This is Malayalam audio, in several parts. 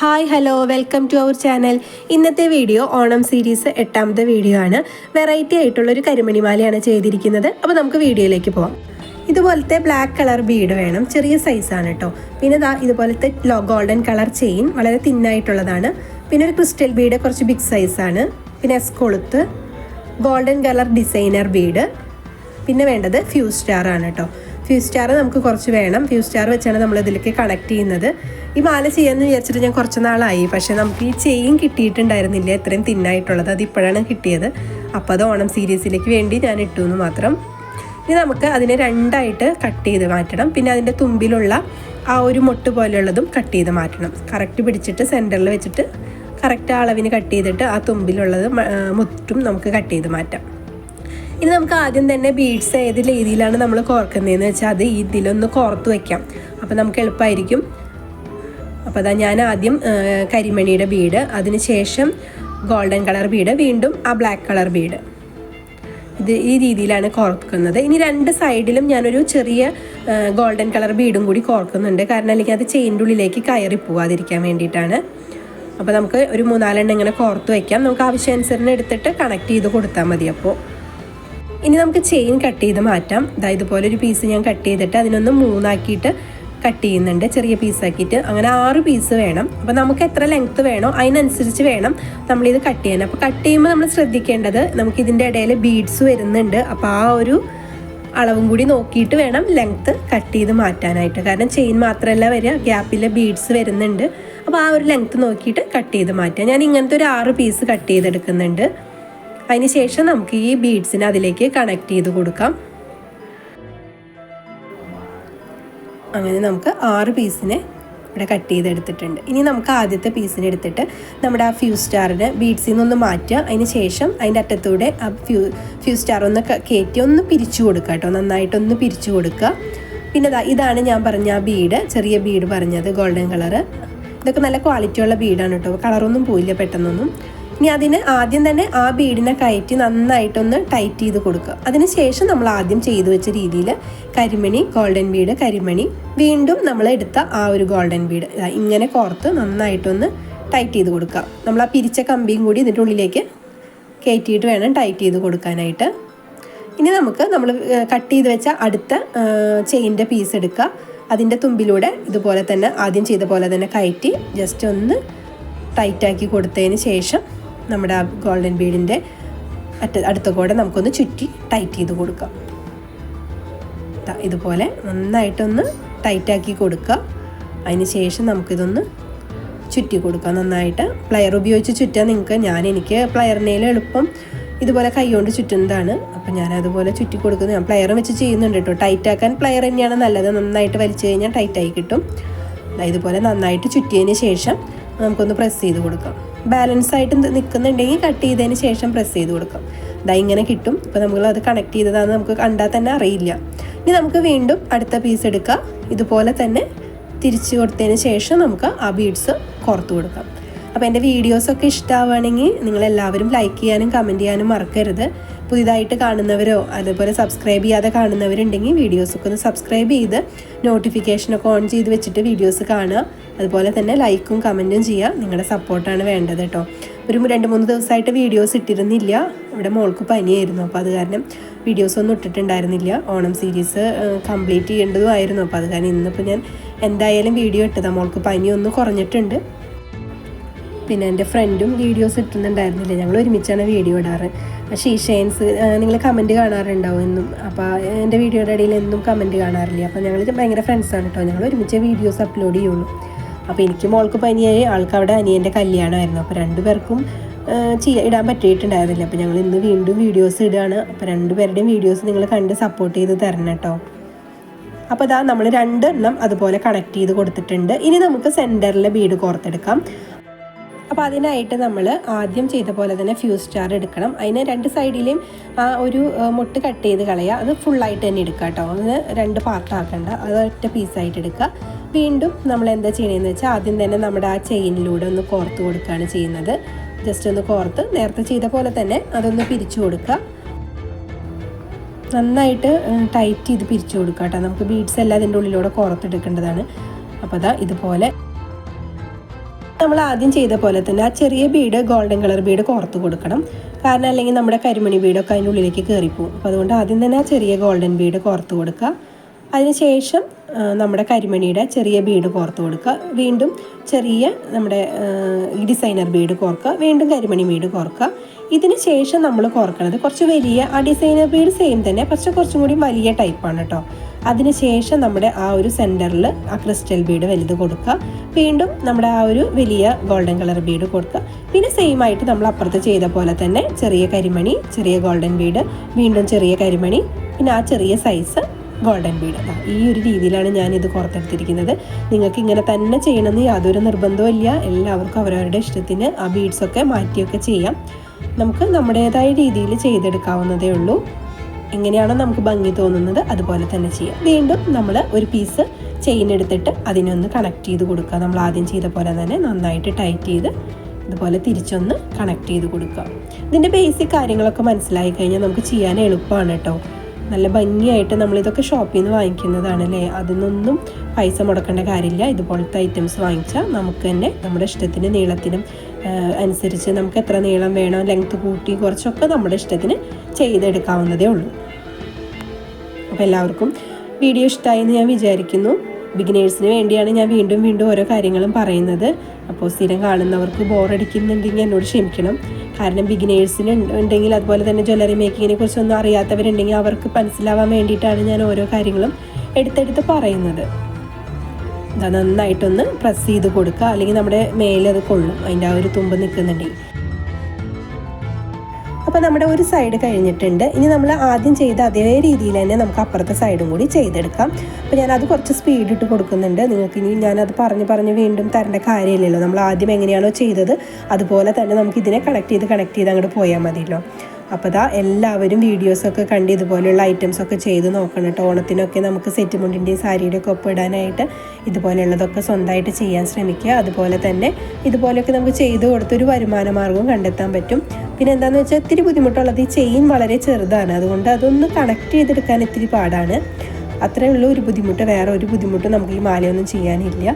Hi hello welcome to our channel ഇന്നത്തെ വീഡിയോ ഓണം സീരീസ് എട്ടാമത്തെ വീഡിയോ ആണ്. വെറൈറ്റി ആയിട്ടുള്ള ഒരു കരിമണിമാലയാണ് ചെയ്തിരിക്കുന്നത്. അപ്പോൾ നമുക്ക് വീഡിയോയിലേക്ക് പോവാം. ഇതുപോലത്തെ ബ്ലാക്ക് കളർ ബീഡ് വേണം. ചെറിയ സൈസാണ് കേട്ടോ പിന്നെ ഇതാ ഇതുപോലത്തെ ഗോൾഡൻ കളർ ചെയിൻ വളരെ തിന്നായിട്ടുള്ളതാണ് പിന്നെ ഒരു ക്രിസ്റ്റൽ ബീഡ് കുറച്ച് ബിഗ് സൈസാണ് പിന്നെ എസ് കൊളുത്ത് ഗോൾഡൻ കളർ ഡിസൈനർ ബീഡ് പിന്നെ വേണ്ടത് ഫ്യൂ സ്റ്റാർ ആണ് കേട്ടോ ഫ്യൂസ് സ്റ്റാർ നമുക്ക് കുറച്ച് വേണം. ഫ്യൂസ് സ്റ്റാർ വെച്ചാണ് നമ്മൾ ഇതിലേക്ക് കണക്ട് ചെയ്യുന്നത്. ഈ മാല ചെയ്യാമെന്ന് വിചാരിച്ചിട്ട് ഞാൻ കുറച്ച് നാളായി. പക്ഷേ നമുക്ക് ഈ ചെയിൻ കിട്ടിയിട്ടുണ്ടായിരുന്നില്ല. ഇത്രയും തിന്നായിട്ടുള്ളത്. അത് ഇപ്പോഴാണ് കിട്ടിയത്. അപ്പോൾ അത് ഓണം സീരീസിലേക്ക് വേണ്ടി ഞാൻ ഇട്ടു എന്ന് മാത്രം. ഇനി നമുക്ക് അതിനെ രണ്ടായിട്ട് കട്ട് ചെയ്ത് മാറ്റണം. പിന്നെ അതിന്റെ തുമ്പിലുള്ള ആ ഒരു മൊട്ട് പോലെയുള്ളതും കട്ട് ചെയ്ത് മാറ്റണം. കറക്റ്റ് പിടിച്ചിട്ട് സെന്ററിൽ വെച്ചിട്ട് കറക്റ്റ് അളവിന് കട്ട് ചെയ്തിട്ട് ആ തുമ്പിലുള്ളത് മുറ്റും നമുക്ക് കട്ട് ചെയ്ത് മാറ്റാം. ഇനി നമുക്ക് ആദ്യം തന്നെ ബീഡ്സ് ഏത് രീതിയിലാണ് നമ്മൾ കോർക്കുന്നതെന്ന് വെച്ചാൽ അത് ഇതിലൊന്ന് കോർത്ത് വയ്ക്കാം അപ്പോൾ നമുക്ക് എളുപ്പമായിരിക്കും. അപ്പോൾ അതാ ഞാൻ ആദ്യം കരിമണിയുടെ ബീഡ് അതിന് ശേഷം ഗോൾഡൻ കളർ ബീഡ് വീണ്ടും ആ ബ്ലാക്ക് കളർ ബീഡ് ഇത് ഈ രീതിയിലാണ് കോർക്കുന്നത്. ഇനി രണ്ട് സൈഡിലും ഞാനൊരു ചെറിയ ഗോൾഡൻ കളർ ബീഡും കൂടി കോർക്കുന്നുണ്ട്. കാരണം അല്ലെങ്കിൽ അത് ചെയിന്റെ ഉള്ളിലേക്ക് കയറി പോവാതിരിക്കാൻ വേണ്ടിയിട്ടാണ്. അപ്പോൾ നമുക്ക് ഒരു മൂന്നാലെണ്ണം ഇങ്ങനെ കോർത്ത് വയ്ക്കാം നമുക്ക് ആവശ്യാനുസരണം എടുത്തിട്ട് കണക്ട് ചെയ്ത് കൊടുത്താൽ മതി അപ്പോൾ. ഇനി നമുക്ക് ചെയിൻ കട്ട് ചെയ്ത് മാറ്റാം. ഇതാ ഇതുപോലെ ഒരു പീസ് ഞാൻ കട്ട് ചെയ്തിട്ട് അതിനൊന്ന് മൂന്നാക്കിയിട്ട് കട്ട് ചെയ്യുന്നുണ്ട്. ചെറിയ പീസാക്കിയിട്ട് അങ്ങനെ ആറ് പീസ് വേണം. അപ്പോൾ നമുക്ക് എത്ര ലെങ്ത്ത് വേണോ അതിനനുസരിച്ച് വേണം നമ്മളിത് കട്ട് ചെയ്യാൻ. അപ്പോൾ കട്ട് ചെയ്യുമ്പോൾ നമ്മൾ ശ്രദ്ധിക്കേണ്ടത് നമുക്ക് ഇതിന്റെ ഇടയിൽ ബീഡ്സ് വരുന്നുണ്ട്. അപ്പോൾ ആ ഒരു അളവും കൂടി നോക്കിയിട്ട് വേണം ലെങ്ത്ത് കട്ട് ചെയ്ത് മാറ്റാനായിട്ട്. കാരണം ചെയിൻ മാത്രമല്ല വരിക ഗ്യാപ്പിലെ ബീഡ്സ് വരുന്നുണ്ട്. അപ്പോൾ ആ ഒരു ലെങ്ത്ത് നോക്കിയിട്ട് കട്ട് ചെയ്ത് മാറ്റാം. ഞാൻ ഇങ്ങനത്തെ ഒരു ആറ് പീസ് കട്ട് ചെയ്തെടുക്കുന്നുണ്ട്. അതിന് ശേഷം നമുക്ക് ഈ ബീഡ്സിനെ അതിലേക്ക് കണക്ട് ചെയ്ത് കൊടുക്കാം. അങ്ങനെ നമുക്ക് ആറ് പീസിനെ ഇവിടെ കട്ട് ചെയ്തെടുത്തിട്ടുണ്ട്. ഇനി നമുക്ക് ആദ്യത്തെ പീസിനെ എടുത്തിട്ട് നമ്മുടെ ആ ഫ്യൂ സ്റ്റാറിന് ബീഡ്സിൽ നിന്നൊന്ന് മാറ്റുക. അതിന് ശേഷം അതിന്റെ അറ്റത്തൂടെ ആ ഫ്യൂ ഫ്യൂ സ്റ്റാർ ഒന്ന് കയറ്റി ഒന്ന് പിരിച്ചു കൊടുക്കുക കേട്ടോ. നന്നായിട്ടൊന്ന് പിരിച്ചു കൊടുക്കുക. പിന്നെ ഇതാണ് ഞാൻ പറഞ്ഞ ആ ബീഡ് ചെറിയ ബീഡ് പറഞ്ഞത് ഗോൾഡൻ കളറ് ഇതൊക്കെ നല്ല ക്വാളിറ്റിയുള്ള ബീഡാണ് കേട്ടോ. കളറൊന്നും പോയില്ല പെട്ടെന്നൊന്നും. ഇനി അതിന് ആദ്യം തന്നെ ആ ബീഡിനെ കയറ്റി നന്നായിട്ടൊന്ന് ടൈറ്റ് ചെയ്ത് കൊടുക്കുക. അതിന് ശേഷം നമ്മൾ ആദ്യം ചെയ്തു വെച്ച രീതിയിൽ കരിമണി ഗോൾഡൻ ബീഡ് കരിമണി വീണ്ടും നമ്മൾ എടുത്ത ആ ഒരു ഗോൾഡൻ ബീഡ് ഇങ്ങനെ കോർത്ത് നന്നായിട്ടൊന്ന് ടൈറ്റ് ചെയ്ത് കൊടുക്കുക. നമ്മൾ ആ പിരിച്ച കമ്പിയും കൂടി ഇതിന്റെ ഉള്ളിലേക്ക് കയറ്റിയിട്ട് വേണം ടൈറ്റ് ചെയ്ത് കൊടുക്കാനായിട്ട്. ഇനി നമുക്ക് നമ്മൾ കട്ട് ചെയ്ത് വെച്ച അടുത്ത ചെയിന്റെ പീസ് എടുക്കുക. അതിന്റെ തുമ്പിലൂടെ ഇതുപോലെ തന്നെ ആദ്യം ചെയ്ത പോലെ തന്നെ കയറ്റി ജസ്റ്റ് ഒന്ന് ടൈറ്റാക്കി കൊടുത്തതിന് ശേഷം നമ്മുടെ ആ ഗോൾഡൻ ബീഡിന്റെ അറ്റ അടുത്ത കൂടെ നമുക്കൊന്ന് ചുറ്റി ടൈറ്റ് ചെയ്ത് കൊടുക്കാം. ഇതുപോലെ നന്നായിട്ടൊന്ന് ടൈറ്റാക്കി കൊടുക്കുക. അതിന് ശേഷം നമുക്കിതൊന്ന് ചുറ്റി കൊടുക്കാം. നന്നായിട്ട് പ്ലയർ ഉപയോഗിച്ച് ചുറ്റാൻ നിങ്ങൾക്ക് ഞാൻ എനിക്ക് പ്ലയറിനേലും എളുപ്പം ഇതുപോലെ കൈകൊണ്ട് ചുറ്റുന്നതാണ്. അപ്പോൾ ഞാൻ അതുപോലെ ചുറ്റി കൊടുക്കുന്നത് ഞാൻ പ്ലെയർ വെച്ച് ചെയ്യുന്നുണ്ട് കേട്ടോ. ടൈറ്റാക്കാൻ പ്ലയർ തന്നെയാണ് നല്ലത്. നന്നായിട്ട് വലിച്ചു കഴിഞ്ഞാൽ ടൈറ്റായി കിട്ടും. ഇതുപോലെ നന്നായിട്ട് ചുറ്റിയതിന് ശേഷം നമുക്കൊന്ന് പ്രസ് ചെയ്ത് കൊടുക്കാം. ബാലൻസ് ആയിട്ട് നിൽക്കുന്നുണ്ടെങ്കിൽ കട്ട് ചെയ്തതിന് ശേഷം പ്രസ് ചെയ്ത് കൊടുക്കാം. ദാ ഇങ്ങനെ കിട്ടും. ഇപ്പോൾ നമ്മൾ അത് കണക്ട് ചെയ്തതാണെന്ന് നമുക്ക് കണ്ടാൽ തന്നെ അറിയില്ല. ഇനി നമുക്ക് വീണ്ടും അടുത്ത പീസ് എടുക്കാം. ഇതുപോലെ തന്നെ തിരിച്ചു കൊടുത്തതിന് ശേഷം നമുക്ക് ആ ബീഡ്സ് കോർത്ത് കൊടുക്കാം. അപ്പോൾ എന്റെ വീഡിയോസൊക്കെ ഇഷ്ടമാവുകയാണെങ്കിൽ നിങ്ങളെല്ലാവരും ലൈക്ക് ചെയ്യാനും കമന്റ് ചെയ്യാനും മറക്കരുത്. പുതിയതായിട്ട് കാണുന്നവരോ അതുപോലെ സബ്സ്ക്രൈബ് ചെയ്യാതെ കാണുന്നവരുണ്ടെങ്കിൽ വീഡിയോസൊക്കെ ഒന്ന് സബ്സ്ക്രൈബ് ചെയ്ത് നോട്ടിഫിക്കേഷനൊക്കെ ഓൺ ചെയ്ത് വെച്ചിട്ട് വീഡിയോസ് കാണുക. അതുപോലെ തന്നെ ലൈക്കും കമന്റും ചെയ്യുക. നിങ്ങളുടെ സപ്പോർട്ടാണ് വേണ്ടത് കേട്ടോ. ഒരു രണ്ട് മൂന്ന് ദിവസമായിട്ട് വീഡിയോസ് ഇട്ടിരുന്നില്ല. ഇവിടെ മോൾക്ക് പനിയായിരുന്നു. അപ്പോൾ അത് കാരണം വീഡിയോസ് ഒന്നും ഇട്ടിട്ടുണ്ടായിരുന്നില്ല. ഓണം സീരീസ് കംപ്ലീറ്റ് ചെയ്യേണ്ടതുമായിരുന്നു അപ്പോൾ അത് കാരണം ഇന്നിപ്പോൾ ഞാൻ എന്തായാലും വീഡിയോ ഇട്ടതാണ് മോൾക്ക് പനി ഒന്ന് കുറഞ്ഞിട്ടുണ്ട്. പിന്നെ എന്റെ ഫ്രണ്ടും വീഡിയോസ് ഇട്ടുന്നുണ്ടായിരുന്നില്ല? ഞങ്ങൾ ഒരുമിച്ചാണ് വീഡിയോ ഇടാറ്. പക്ഷേ ഈ ഷെയിൻസ് നിങ്ങൾ കമന്റ് കാണാറുണ്ടാവും എന്നും. അപ്പോൾ എന്റെ വീഡിയോയുടെ ഇടയിൽ എന്നും കമന്റ് കാണാറില്ല? അപ്പോൾ ഞങ്ങൾ ഭയങ്കര ഫ്രണ്ട്സാണ് കേട്ടോ ഞങ്ങൾ ഒരുമിച്ച് വീഡിയോസ് അപ്ലോഡ് ചെയ്യുള്ളൂ. അപ്പോൾ എനിക്ക് മോൾക്ക് പനിയായി. ആൾക്ക് അവിടെ അനിയന്റെ കല്യാണമായിരുന്നു. അപ്പോൾ രണ്ടുപേർക്കും ചെയ്യാൻ ഇടാൻ പറ്റിയിട്ടുണ്ടായിരുന്നില്ല. അപ്പോൾ ഞങ്ങൾ ഇന്ന് വീണ്ടും വീഡിയോസ് ഇടുകയാണ് അപ്പോൾ രണ്ടുപേരുടെയും വീഡിയോസ് നിങ്ങൾ കണ്ട് സപ്പോർട്ട് ചെയ്ത് തരണം കേട്ടോ അപ്പോൾ ഇതാ നമ്മൾ രണ്ടെണ്ണം അതുപോലെ കണക്ട് ചെയ്ത് കൊടുത്തിട്ടുണ്ട്. ഇനി നമുക്ക് സെന്ററിലെ ബീഡ് കോർത്തെടുക്കാം. അപ്പോൾ അതിനായിട്ട് നമ്മൾ ആദ്യം ചെയ്ത പോലെ തന്നെ ഫ്യൂസ് സ്റ്റാർ എടുക്കണം. അതിന് രണ്ട് സൈഡിലെയും ആ ഒരു മുട്ട് കട്ട് ചെയ്ത് കളയുക. അത് ഫുള്ളായിട്ട് തന്നെ എടുക്കുക കേട്ടോ. അതിന് രണ്ട് പാർട്ടാക്കണ്ട അത് ഒറ്റ പീസായിട്ട് എടുക്കുക. വീണ്ടും നമ്മൾ എന്താ ചെയ്യണമെന്ന് വെച്ചാൽ ആദ്യം തന്നെ നമ്മുടെ ആ ചെയിനിലൂടെ ഒന്ന് കോർത്ത് കൊടുക്കുകയാണ് ചെയ്യുന്നത്. ജസ്റ്റ് ഒന്ന് കോർത്ത് നേരത്തെ ചെയ്ത പോലെ തന്നെ അതൊന്ന് പിരിച്ചു കൊടുക്കുക. നന്നായിട്ട് ടൈറ്റ് ചെയ്ത് പിരിച്ചു കൊടുക്കുക കേട്ടോ. നമുക്ക് ബീഡ്സ് എല്ലാം അതിന്റെ ഉള്ളിലൂടെ കോർത്തെടുക്കേണ്ടതാണ്. അപ്പോൾ അതാ ഇതുപോലെ നമ്മൾ ആദ്യം ചെയ്ത പോലെ തന്നെ ആ ചെറിയ ബീഡ് ഗോൾഡൻ കളർ ബീഡ് കോർത്ത് കൊടുക്കണം. കാരണം അല്ലെങ്കിൽ നമ്മുടെ കരിമണി ബീഡൊക്കെ അതിന്റെ ഉള്ളിലേക്ക് കയറിപ്പോവും. അപ്പോൾ അതുകൊണ്ട് ആദ്യം തന്നെ ആ ചെറിയ ഗോൾഡൻ ബീഡ് കോർത്ത് കൊടുക്കുക. അതിനുശേഷം നമ്മുടെ കരിമണിയുടെ ചെറിയ ബീഡ് കോർത്ത് കൊടുക്കുക. വീണ്ടും ചെറിയ നമ്മുടെ ഈ ഡിസൈനർ ബീഡ് കോർക്കുക വീണ്ടും കരിമണി ബീഡ് കോർക്കുക ഇതിന് ശേഷം നമ്മൾ കോർക്കണത് കുറച്ച് വലിയ ആ ഡിസൈനർ ബീഡ് സെയിം തന്നെ പക്ഷെ കുറച്ചും കൂടി വലിയ ടൈപ്പാണ് കേട്ടോ അതിനുശേഷം നമ്മുടെ ആ ഒരു സെന്ററിൽ ആ ക്രിസ്റ്റൽ ബീഡ് വലുത് കൊടുക്കുക. വീണ്ടും നമ്മുടെ ആ ഒരു വലിയ ഗോൾഡൻ കളർ ബീഡ് കൊടുക്കുക. പിന്നെ സെയിം ആയിട്ട് നമ്മൾ അപ്പുറത്ത് ചെയ്ത പോലെ തന്നെ ചെറിയ കരിമണി ചെറിയ ഗോൾഡൻ ബീഡ് വീണ്ടും ചെറിയ കരിമണി പിന്നെ ആ ചെറിയ സൈസ് ഗോൾഡൻ ബീഡ് ഈ ഒരു രീതിയിലാണ് ഞാൻ ഇത് പുറത്തെടുത്തിരിക്കുന്നത് നിങ്ങൾക്ക് ഇങ്ങനെ തന്നെ ചെയ്യണമെന്ന് യാതൊരു നിർബന്ധവും ഇല്ല. എല്ലാവർക്കും അവരവരുടെ ഇഷ്ടത്തിന് ആ ബീഡ്സൊക്കെ മാറ്റിയൊക്കെ ചെയ്യാം. നമുക്ക് നമ്മുടേതായ രീതിയിൽ ചെയ്തെടുക്കാവുന്നതേ ഉള്ളൂ. എങ്ങനെയാണോ നമുക്ക് ഭംഗി തോന്നുന്നത് അതുപോലെ തന്നെ ചെയ്യാം. വീണ്ടും നമ്മൾ ഒരു പീസ് ചെയിൻ എടുത്തിട്ട് അതിനൊന്ന് കണക്ട് ചെയ്ത് കൊടുക്കുക. നമ്മൾ ആദ്യം ചെയ്ത പോലെ തന്നെ നന്നായിട്ട് ടൈറ്റ് ചെയ്ത് ഇതുപോലെ തിരിച്ചൊന്ന് കണക്ട് ചെയ്ത് കൊടുക്കുക. ഇതിന്റെ ബേസിക് കാര്യങ്ങളൊക്കെ മനസ്സിലായി കഴിഞ്ഞാൽ നമുക്ക് ചെയ്യാൻ എളുപ്പമാണ് കേട്ടോ. നല്ല ഭംഗിയായിട്ട് നമ്മളിതൊക്കെ ഷോപ്പിൽ നിന്ന് വാങ്ങിക്കുന്നതാണ് അല്ലേ? അതിനൊന്നും പൈസ മുടക്കേണ്ട കാര്യമില്ല. ഇതുപോലത്തെ ഐറ്റംസ് വാങ്ങിച്ചാൽ നമുക്ക് തന്നെ നമ്മുടെ ഇഷ്ടത്തിന് നീളത്തിനും അനുസരിച്ച് നമുക്ക് എത്ര നീളം വേണം ലെങ്ത് കൂട്ടി കുറച്ചൊക്കെ നമ്മുടെ ഇഷ്ടത്തിന് ചെയ്തെടുക്കാവുന്നതേ ഉള്ളൂ. അപ്പോൾ എല്ലാവർക്കും വീഡിയോ ഇഷ്ടമായി എന്ന് ഞാൻ വിചാരിക്കുന്നു. ബിഗിനേഴ്സിന് വേണ്ടിയാണ് ഞാൻ വീണ്ടും വീണ്ടും ഓരോ കാര്യങ്ങളും പറയുന്നത്. അപ്പോൾ സ്ഥിരം കാണുന്നവർക്ക് ബോറടിക്കുന്നുണ്ടെങ്കിൽ എന്നോട് ക്ഷമിക്കണം. കാരണം ബിഗിനേഴ്സിന് ഉണ്ടെങ്കിൽ അതുപോലെ തന്നെ ജ്വല്ലറി മേക്കിങ്ങിനെ കുറിച്ചൊന്നും അറിയാത്തവരുണ്ടെങ്കിൽ അവർക്ക് മനസ്സിലാവാൻ വേണ്ടിയിട്ടാണ് ഞാൻ ഓരോ കാര്യങ്ങളും എടുത്തെടുത്ത് പറയുന്നത്. നന്നായിട്ടൊന്ന് പ്രസ് ചെയ്ത് കൊടുക്കുക. അല്ലെങ്കിൽ നമ്മുടെ മേലത് കൊള്ളും. അതിന്റെ ആ ഒരു തുമ്പ് നിൽക്കുന്നുണ്ടെങ്കിൽ. അപ്പോൾ നമ്മുടെ ഒരു സൈഡ് കഴിഞ്ഞിട്ടുണ്ട്. ഇനി നമ്മൾ ആദ്യം ചെയ്ത അതേ രീതിയിൽ തന്നെ നമുക്ക് അപ്പുറത്തെ സൈഡും കൂടി ചെയ്തെടുക്കാം. അപ്പോൾ ഞാനത് കുറച്ച് സ്പീഡ് ഇട്ട് കൊടുക്കുന്നുണ്ട്. നിങ്ങൾക്ക് ഇനി ഞാനത് പറഞ്ഞ് പറഞ്ഞ് വീണ്ടും തരേണ്ട കാര്യമില്ലല്ലോ. നമ്മൾ ആദ്യം എങ്ങനെയാണോ ചെയ്തത് അതുപോലെ തന്നെ നമുക്ക് ഇതിനെ കണക്ട് ചെയ്ത് കണക്ട് ചെയ്ത് അങ്ങോട്ട് പോയാൽ മതിയല്ലോ. അപ്പോൾ ഇതാ എല്ലാവരും വീഡിയോസൊക്കെ കണ്ട് ഇതുപോലെയുള്ള ഐറ്റംസൊക്കെ ചെയ്ത് നോക്കണം കേട്ടോ. ഓണത്തിനൊക്കെ നമുക്ക് സെറ്റ് മുണ്ടിന്റെയും സാരിയുടെ ഒക്കെ ഒപ്പം ഇടാനായിട്ട് ഇതുപോലെയുള്ളതൊക്കെ സ്വന്തമായിട്ട് ചെയ്യാൻ ശ്രമിക്കുക. അതുപോലെ തന്നെ ഇതുപോലെയൊക്കെ നമുക്ക് ചെയ്ത് കൊടുത്തൊരു വരുമാന മാർഗവും കണ്ടെത്താൻ പറ്റും. പിന്നെ എന്താണെന്ന് വെച്ചാൽ ഇത്തിരി ബുദ്ധിമുട്ടുള്ളത് ഈ ചെയിൻ വളരെ ചെറുതാണ്. അതുകൊണ്ട് അതൊന്ന് കണക്ട് ചെയ്തെടുക്കാൻ ഇത്തിരി പാടാണ്. അത്രയുള്ള ഒരു ബുദ്ധിമുട്ട്. വേറെ ഒരു ബുദ്ധിമുട്ടും നമുക്ക് ഈ മാലയൊന്നും ചെയ്യാനില്ല.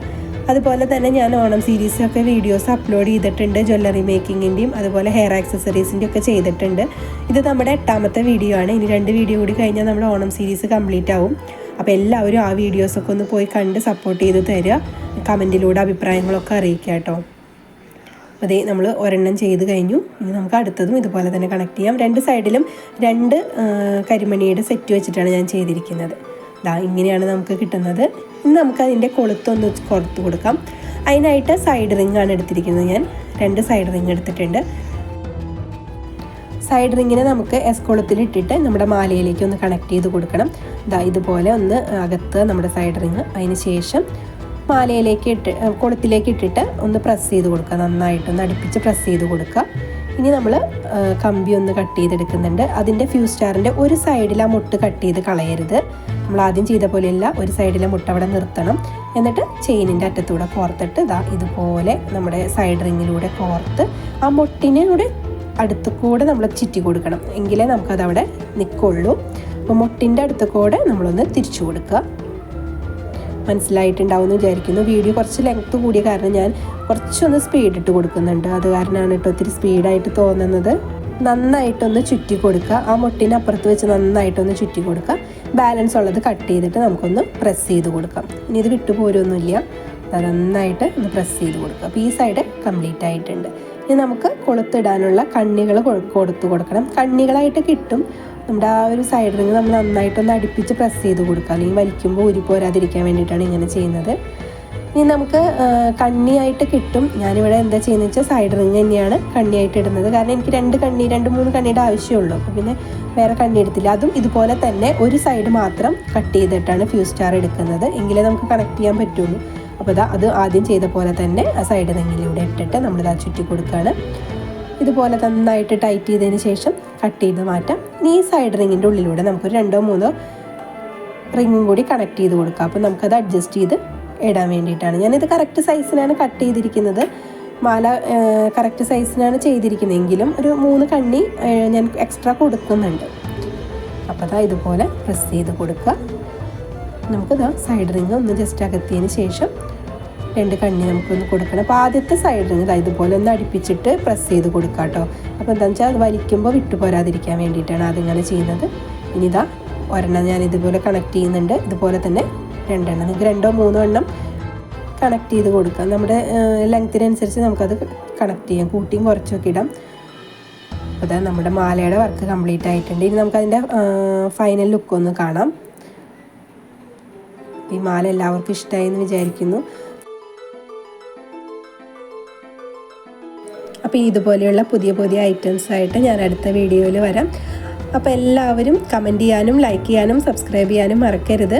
അതുപോലെ തന്നെ ഞാൻ ഓണം സീരീസൊക്കെ വീഡിയോസ് അപ്ലോഡ് ചെയ്തിട്ടുണ്ട് ജ്വല്ലറി മേക്കിങ്ങിന്റെയും അതുപോലെ ഹെയർ ആക്സസറീസിന്റെ ഒക്കെ ചെയ്തിട്ടുണ്ട്. ഇത് നമ്മുടെ എട്ടാമത്തെ വീഡിയോ ആണ്. ഇനി രണ്ട് വീഡിയോ കൂടി കഴിഞ്ഞാൽ നമ്മുടെ ഓണം സീരീസ് കംപ്ലീറ്റ് ആവും. അപ്പോൾ എല്ലാവരും ആ വീഡിയോസൊക്കെ ഒന്ന് പോയി കണ്ട് സപ്പോർട്ട് ചെയ്ത് തരിക. കമന്റിലൂടെ അഭിപ്രായങ്ങളൊക്കെ അറിയിക്കുക കേട്ടോ. അതേ നമ്മൾ ഒരെണ്ണം ചെയ്ത് കഴിഞ്ഞു. ഇനി നമുക്ക് അടുത്തതും ഇതുപോലെ തന്നെ കണക്ട് ചെയ്യാം. രണ്ട് സൈഡിലും രണ്ട് കരിമണിയുടെ സെറ്റ് വെച്ചിട്ടാണ് ഞാൻ ചെയ്തിരിക്കുന്നത്. ഇതാ ഇങ്ങനെയാണ് നമുക്ക് കിട്ടുന്നത്. ഇനി നമുക്ക് അതിന്റെ കൊളുത്തൊന്ന് കൊടുത്തു കൊടുക്കാം. അതിനായിട്ട് സൈഡ് റിംഗ് ആണ് എടുത്തിരിക്കുന്നത് ഞാൻ. രണ്ട് സൈഡ് റിംഗ് എടുത്തിട്ടുണ്ട്. സൈഡ് റിങ്ങിനെ നമുക്ക് എസ് എസ്കോളത്തിൽ ഇട്ടിട്ട് നമ്മുടെ മാലയിലേക്ക് ഒന്ന് കണക്ട് ചെയ്ത് കൊടുക്കണം. ഇതാ ഇതുപോലെ ഒന്ന് അകത്ത് നമ്മുടെ സൈഡ് റിങ് അതിന് ശേഷം മാലയിലേക്ക് ഇട്ട് കൊളുത്തിലേക്ക് ഇട്ടിട്ട് ഒന്ന് പ്രസ് ചെയ്ത് കൊടുക്കുക. നന്നായിട്ടൊന്ന് അടുപ്പിച്ച് പ്രസ് ചെയ്ത് കൊടുക്കുക. ഇനി നമ്മൾ കമ്പി ഒന്ന് കട്ട് ചെയ്തെടുക്കുന്നുണ്ട്. അതിന്റെ ഫ്യൂസ് സ്റ്റാറിന്റെ ഒരു സൈഡിൽ ആ മുട്ട് കട്ട് ചെയ്ത് കളയരുത്. നമ്മൾ ആദ്യം ചെയ്ത പോലെയല്ല ഒരു സൈഡിലെ മുട്ട അവിടെ നിർത്തണം. എന്നിട്ട് ചെയിനിന്റെ അറ്റത്തൂടെ കോർത്തിട്ട് ഇതാ ഇതുപോലെ നമ്മുടെ സൈഡ് റിങ്ങിലൂടെ കോർത്ത് ആ മുട്ടിനൂടെ അടുത്ത് കൂടെ നമ്മൾ ചുറ്റി കൊടുക്കണം. എങ്കിലേ നമുക്കതവിടെ നിൽക്കുള്ളൂ അപ്പോൾ മുട്ടിന്റെ അടുത്ത് കൂടെ നമ്മളൊന്ന് തിരിച്ചു കൊടുക്കുക. മനസ്സിലായിട്ടുണ്ടാവും എന്ന് വിചാരിക്കുന്നു. വീഡിയോ കുറച്ച് ലെങ്ത്ത് കൂടിയ കാരണം ഞാൻ കുറച്ചൊന്ന് സ്പീഡ് ഇട്ട് കൊടുക്കുന്നുണ്ട്. അത് കാരണമാണ് കേട്ടോ ഒത്തിരി സ്പീഡായിട്ട് തോന്നുന്നത്. നന്നായിട്ടൊന്ന് ചുറ്റി കൊടുക്കുക. ആ മുട്ടിനപ്പുറത്ത് വെച്ച് നന്നായിട്ടൊന്ന് ചുറ്റി കൊടുക്കുക. ബാലൻസ് ഉള്ളത് കട്ട് ചെയ്തിട്ട് നമുക്കൊന്ന് പ്രസ് ചെയ്ത് കൊടുക്കാം. ഇനി ഇത് വിട്ടുപോരൊന്നുമില്ല നന്നായിട്ട് ഒന്ന് പ്രസ് ചെയ്ത് കൊടുക്കുക. അപ്പോൾ ഈ സൈഡ് കംപ്ലീറ്റ് ആയിട്ടുണ്ട്. ഇനി നമുക്ക് കൊളുത്തിടാനുള്ള കണ്ണികൾ കൊടുത്തു കൊടുക്കണം. കണ്ണികളായിട്ട് കിട്ടും. നമ്മുടെ ആ ഒരു സൈഡ് റിങ് നമ്മൾ നന്നായിട്ടൊന്ന് അടുപ്പിച്ച് പ്രസ് ചെയ്ത് കൊടുക്കുക. അല്ലെങ്കിൽ വലിക്കുമ്പോൾ ഊരി പോരാതിരിക്കാൻ വേണ്ടിയിട്ടാണ് ഇങ്ങനെ ചെയ്യുന്നത്. ഇനി നമുക്ക് കണ്ണിയായിട്ട് കിട്ടും. ഞാനിവിടെ എന്താ ചെയ്യുന്നത് വെച്ചാൽ സൈഡ് റിങ് തന്നെയാണ് കണ്ണിയായിട്ട് ഇടുന്നത്. കാരണം എനിക്ക് രണ്ട് കണ്ണി രണ്ട് മൂന്ന് കണ്ണിയുടെ ആവശ്യമുള്ളൂ. അപ്പോൾ പിന്നെ വേറെ കണ്ണി എടുത്തില്ല. അതും ഇതുപോലെ തന്നെ ഒരു സൈഡ് മാത്രം കട്ട് ചെയ്തിട്ടാണ് ഫ്യൂസ് സ്റ്റാർ എടുക്കുന്നത്. എങ്കിലേ നമുക്ക് കണക്ട് ചെയ്യാൻ പറ്റുള്ളൂ. അപ്പോൾ അത് ആദ്യം ചെയ്ത പോലെ തന്നെ ആ സൈഡ് റിങ്ങിലൂടെ ഇട്ടിട്ട് നമ്മളിതാ ചുറ്റി കൊടുക്കുകയാണ്. ഇതുപോലെ നന്നായിട്ട് ടൈറ്റ് ചെയ്തതിന് ശേഷം കട്ട് ചെയ്ത് മാറ്റാം. ഇനി ഈ സൈഡ് റിങ്ങിന്റെ ഉള്ളിലൂടെ നമുക്കൊരു രണ്ടോ മൂന്നോ റിങ്ങും കൂടി കണക്ട് ചെയ്ത് കൊടുക്കാം. അപ്പോൾ നമുക്കത് അഡ്ജസ്റ്റ് ചെയ്ത് ഇടാൻ വേണ്ടിയിട്ടാണ്. ഞാനിത് കറക്റ്റ് സൈസിനാണ് കട്ട് ചെയ്തിരിക്കുന്നത്. മാല കറക്റ്റ് സൈസിനാണ് ചെയ്തിരിക്കുന്നതെങ്കിലും ഒരു മൂന്ന് കണ്ണി ഞാൻ എക്സ്ട്രാ കൊടുക്കുന്നുണ്ട്. അപ്പോൾ അതാ ഇതുപോലെ പ്രസ് ചെയ്ത് കൊടുക്കുക. നമുക്കിതാ സൈഡ് റിങ് ഒന്ന് ജസ്റ്റ് അകത്തിയതിന് ശേഷം രണ്ട് കണ്ണി നമുക്കൊന്ന് കൊടുക്കണം. അപ്പോൾ ആദ്യത്തെ സൈഡിൽ നിന്ന് ഇതുപോലെ ഒന്ന് അടുപ്പിച്ചിട്ട് പ്രസ് ചെയ്ത് കൊടുക്കാം കേട്ടോ അപ്പോൾ എന്താണെന്ന് വെച്ചാൽ അത് വലിക്കുമ്പോൾ വിട്ടു പോരാതിരിക്കാൻ വേണ്ടിയിട്ടാണ് അതിങ്ങനെ ചെയ്യുന്നത്. ഇനി ഇതാ ഒരെണ്ണം ഞാൻ ഇതുപോലെ കണക്ട് ചെയ്യുന്നുണ്ട്. ഇതുപോലെ തന്നെ രണ്ടെണ്ണം. നിങ്ങൾക്ക് രണ്ടോ മൂന്നോ എണ്ണം കണക്ട് ചെയ്ത് കൊടുക്കാം. നമ്മുടെ ലെങ്ത്തിനനുസരിച്ച് നമുക്കത് കണക്ട് ചെയ്യാം. കൂട്ടിയും കുറച്ചൊക്കെ ഇടാം. അപ്പോൾ അതാ നമ്മുടെ മാലയുടെ വർക്ക് കംപ്ലീറ്റ് ആയിട്ടുണ്ട്. ഇനി നമുക്കതിന്റെ ഫൈനൽ ലുക്ക് ഒന്ന് കാണാം. ഈ മാല എല്ലാവർക്കും ഇഷ്ടമായി എന്ന് വിചാരിക്കുന്നു. അപ്പോൾ ഇതുപോലെയുള്ള പുതിയ പുതിയ ഐറ്റംസ് ആയിട്ട് ഞാൻ അടുത്ത വീഡിയോയിൽ വരാം. അപ്പോൾ എല്ലാവരും കമന്റ് ചെയ്യാനും ലൈക്ക് ചെയ്യാനും സബ്സ്ക്രൈബ് ചെയ്യാനും മറക്കരുത്.